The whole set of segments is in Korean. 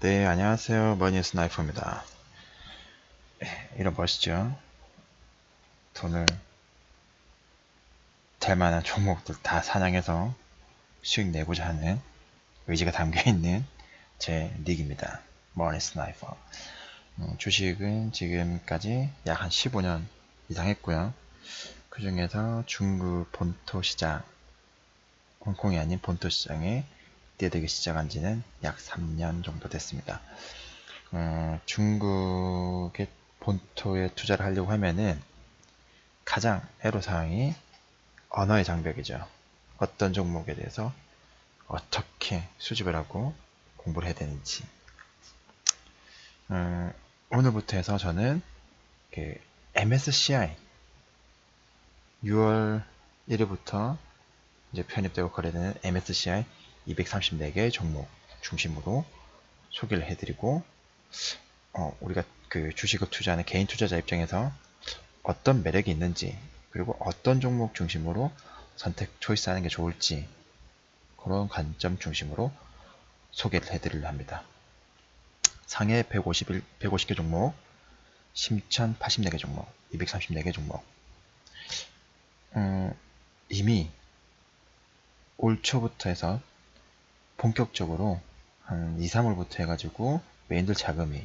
네, 안녕하세요. 머니 스 나이퍼입니다. 이런 멋있죠? 돈을 될 만한 종목들 다 사냥해서 수익 내고자 하는 의지가 담겨 있는 제 닉입니다. 머니 스 나이퍼. 음, 주식은 지금까지 약 한 15년 이상 했고요. 그 중에서 중국 본토 시장, 홍콩이 아닌 본토 시장에 뛰어들기 시작한 지는 약 3년 정도 됐습니다. 어, 중국의 본토에 투자를 하려고 하면은 가장 애로사항이 언어의 장벽이죠. 어떤 종목에 대해서 어떻게 수집을 하고 공부를 해야 되는지. 어, 오늘부터 해서 저는 그 MSCI 6월 1일부터 이제 편입되고 거래되는 MSCI 234개의 종목 중심으로 소개를 해드리고 어, 우리가 그 주식을 투자하는 개인 투자자 입장에서 어떤 매력이 있는지 그리고 어떤 종목 중심으로 선택 초이스하는 게 좋을지 그런 관점 중심으로 소개를 해드리려 합니다. 상해 151, 150개 종목, 심천 84개 종목, 234개 종목. 음, 이미 올 초부터 해서 본격적으로 한 2, 3월부터 해가지고 메인들 자금이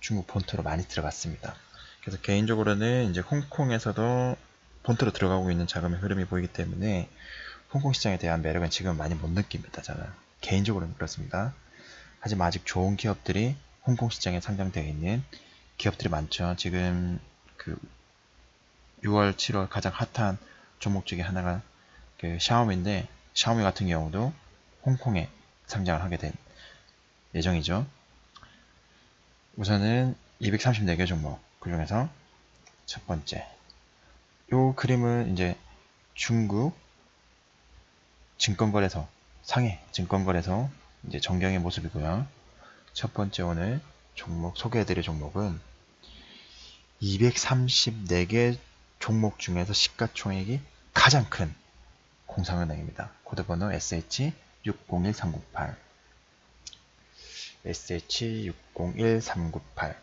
중국 본토로 많이 들어갔습니다. 그래서 개인적으로는 이제 홍콩에서도 본토로 들어가고 있는 자금의 흐름이 보이기 때문에 홍콩 시장에 대한 매력은 지금 많이 못 느낍니다. 저는 개인적으로는 그렇습니다. 하지만 아직 좋은 기업들이 홍콩 시장에 상장되어 있는 기업들이 많죠. 지금 그 6월, 7월 가장 핫한 종목 중에 하나가 그 샤오미인데 샤오미 같은 경우도 홍콩에 상장을 하게 된 예정이죠. 우선은 234개 종목 그 중에서 첫 번째 요 그림은 이제 중국 증권거래소 상해 증권거래소 이제 정경의 모습이고요. 첫 번째 오늘 종목 소개해드릴 종목은 234개 종목 중에서 시가총액이 가장 큰 공상은행입니다. 코드번호 SH601398 SH601398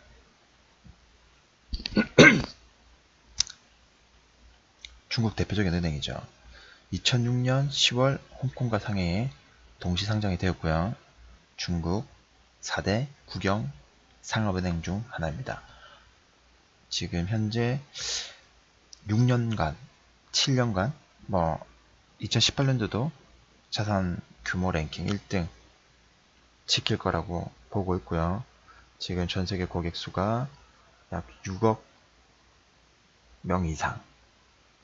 중국 대표적인 은행이죠. 2006년 10월 홍콩과 상해에 동시 상장이 되었고요. 중국 4대 국영 상업은행 중 하나입니다. 지금 현재 6년간, 7년간, 뭐 2018년도도 자산 규모 랭킹 1등 지킬 거라고 보고 있고요. 지금 전 세계 고객 수가 약 6억 명 이상.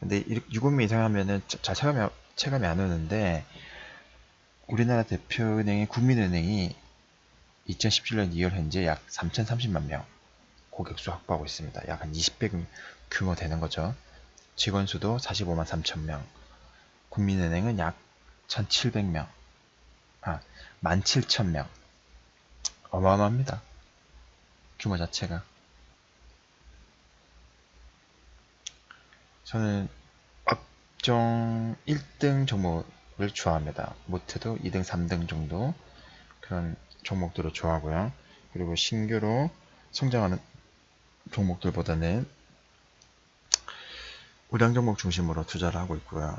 근데 6억 명 이상 하면은 잘 체감이, 체감이 안 오는데 우리나라 대표은행인 국민은행이 2017년 2월 현재 약 3,030만 명 고객 수 확보하고 있습니다. 약 한 20배 규모 되는 거죠. 직원 수도 45만 3천 명. 국민은행은 약 1,700명. 아, 17,000명. 어마어마합니다. 규모 자체가. 저는 업종 1등 종목을 좋아합니다. 못해도 2등, 3등 정도 그런 종목들을 좋아하고요. 그리고 신규로 성장하는 종목들보다는 우량 종목 중심으로 투자를 하고 있고요.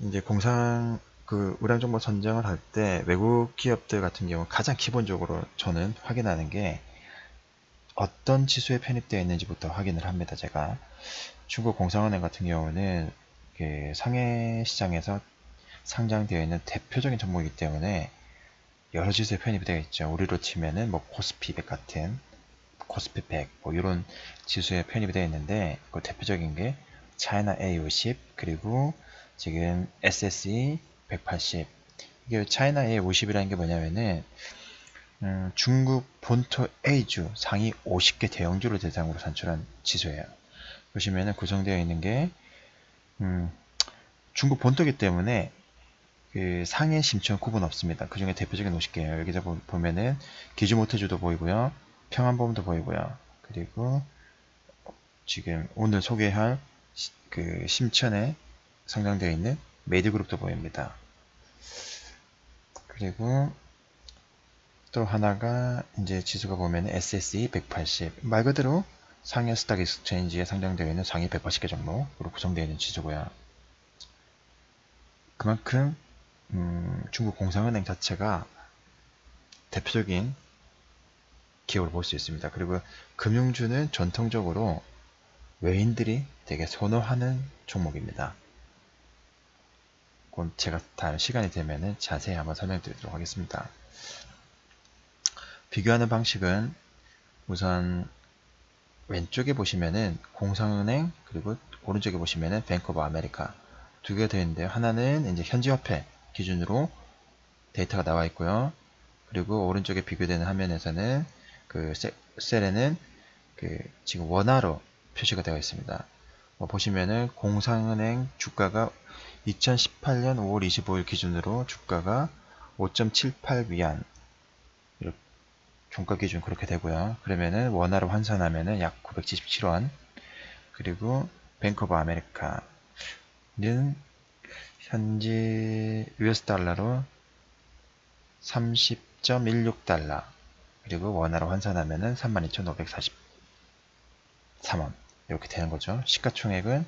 이제 공상 그 우량 정보 선정을 할 때 외국 기업들 같은 경우 가장 기본적으로 저는 확인하는 게 어떤 지수에 편입되어 있는지부터 확인을 합니다. 제가 중국 공상은행 같은 경우는 그 상해 시장에서 상장되어 있는 대표적인 종목이기 때문에 여러 지수에 편입이 되어 있죠. 우리로 치면은 뭐 코스피 100 같은 코스피 100 뭐 이런 지수에 편입이 되어 있는데 그 대표적인 게 차이나 A50 그리고 지금 SSE 180 이게 차이나 A50이라는 게 뭐냐면은 음, 중국 본토 A주 상위 50개 대형주를 대상으로 산출한 지수예요. 보시면은 구성되어 있는 게 음, 중국 본토기 때문에 그 상해 심천 구분 없습니다. 그 중에 대표적인 50개예요. 여기서 보면은 기주모터주도 보이고요. 평안보험도 보이고요. 그리고 지금 오늘 소개할 그 심천에 성장되어 있는 메디그룹도 보입니다. 그리고 또 하나가 이제 지수가 보면 SSE 180. 말 그대로 상해 스탁 익스체인지에 상장되어 있는 상위 180개 종목으로 구성되어 있는 지수고요. 그만큼 음, 중국 공상은행 자체가 대표적인 기업으로 볼수 있습니다. 그리고 금융주는 전통적으로 외인들이 되게 선호하는 종목입니다. 그건 제가 다음 시간이 되면 자세히 한번 설명드리도록 하겠습니다. 비교하는 방식은 우선 왼쪽에 보시면은 공상은행 그리고 오른쪽에 보시면은 뱅크 오브 아메리카 두 개가 되어 있는데요. 하나는 이제 현지 화폐 기준으로 데이터가 나와 있고요. 그리고 오른쪽에 비교되는 화면에서는 그 셀- 셀에는 그 지금 원화로 표시가 되어 있습니다. 뭐 보시면은 공상은행 주가가 2018년 5월 25일 기준으로 주가가 5.78 위안 이렇게 종가 기준 그렇게 되고요. 그러면은 원화로 환산하면은 약 977원 그리고 뱅크 오브 아메리카는 현지 US 달러로 30.16달러 그리고 원화로 환산하면은 32,543원 이렇게 되는 거죠. 시가총액은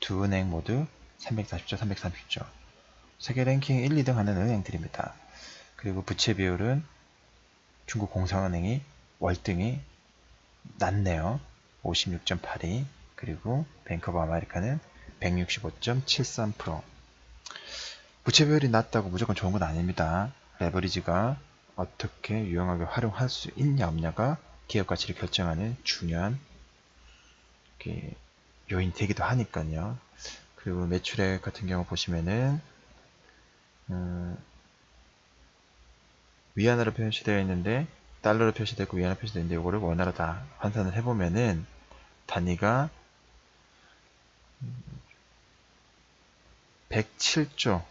두 은행 모두 340조, 330조. 세계 랭킹 1, 2등 하는 은행들입니다. 그리고 부채 비율은 중국 공상은행이 월등히 낮네요. 56.82. 그리고 뱅크 오브 아메리카는 165.73%. 부채 비율이 낮다고 무조건 좋은 건 아닙니다. 레버리지가 어떻게 유용하게 활용할 수 있냐 없냐가 기업 가치를 결정하는 중요한 그 요인이 되기도 하니까요. 그리고 매출액 같은 경우 보시면은 음, 위안으로 표시되어 있는데 달러로 표시되고 위안으로 표시되어 있는데 이거를 원화로 다 환산을 해보면은 단위가 107조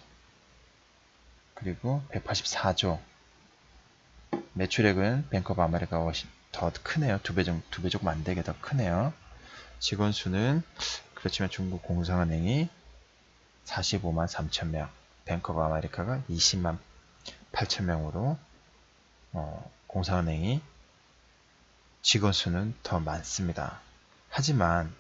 그리고 184조 매출액은 오브 아메리카가 훨씬 더 크네요. 두 배 정도, 두배 조금 안 되게 더 크네요. 직원 수는 그렇지만 중국 공상은행이 45만 3천 명, 뱅크 오브 아메리카가 20만 8천 명으로 어, 공상은행이 직원 수는 더 많습니다. 하지만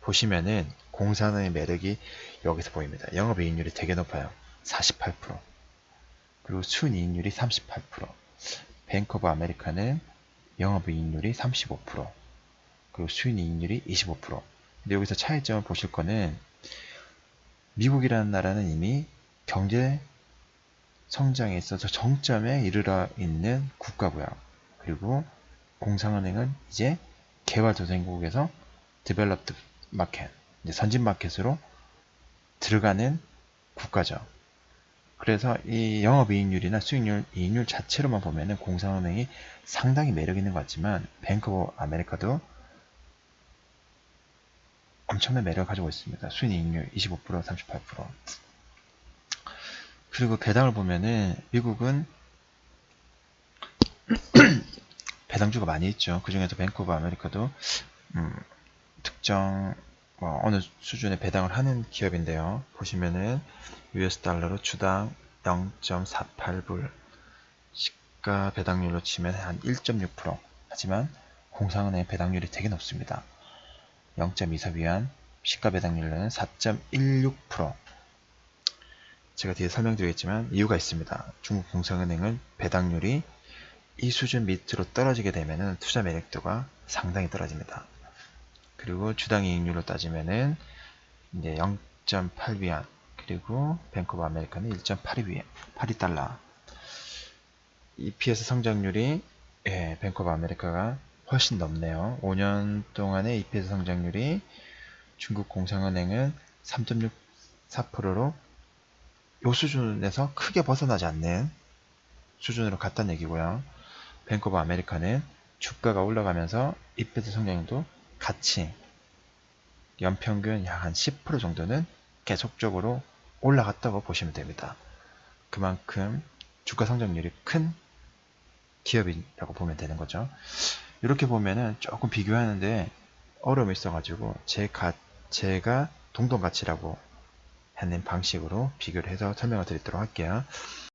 보시면은 공상은행의 매력이 여기서 보입니다. 영업이익률이 되게 높아요. 48% 그리고 순이익률이 38% 뱅크 오브 아메리카는 영업이익률이 35% 그리고 수익이익률이 25%. 근데 여기서 차이점을 보실 거는 미국이라는 나라는 이미 경제 성장에 있어서 정점에 이르러 있는 국가고요. 그리고 공상은행은 이제 개발도상국에서 디벨롭드 마켓, 이제 선진 마켓으로 들어가는 국가죠. 그래서 이 영업이익률이나 수익률, 이익률 자체로만 보면은 공상은행이 상당히 매력 있는 것 같지만 뱅크 오브 아메리카도 엄청난 매력을 가지고 있습니다. 수익률 25%, 38%. 그리고 배당을 보면은 미국은 배당주가 많이 있죠. 그 중에서 뱅크 오브 아메리카도 음, 특정 뭐 어느 수준의 배당을 하는 기업인데요. 보시면은 US 달러로 주당 0.48불 시가 배당률로 치면 한 1.6% 하지만 공상은행 배당률이 되게 높습니다. 0.24위안 시가 배당률은 4.16% 제가 뒤에 설명드리겠지만 이유가 있습니다. 중국 공상은행은 배당률이 이 수준 밑으로 떨어지게 되면 투자 매력도가 상당히 떨어집니다. 그리고 주당 이익률로 따지면은 이제 0.8위안 그리고 뱅크 오브 아메리카는 1.82위안 82달러 EPS 성장률이 예, 뱅크 오브 아메리카가 훨씬 높네요. 5년 동안의 EPS 성장률이 중국 공상은행은 3.64%로 요 수준에서 크게 벗어나지 않는 수준으로 갔다는 얘기고요. 뱅크 오브 아메리카는 주가가 올라가면서 EPS 성장도 같이 연평균 약 한 10% 정도는 계속적으로 올라갔다고 보시면 됩니다. 그만큼 주가 성장률이 큰 기업이라고 보면 되는 거죠. 이렇게 보면은 조금 비교하는데 어려움이 있어가지고 제 가, 제가 동동 가치라고 하는 방식으로 비교를 해서 설명을 드리도록 할게요.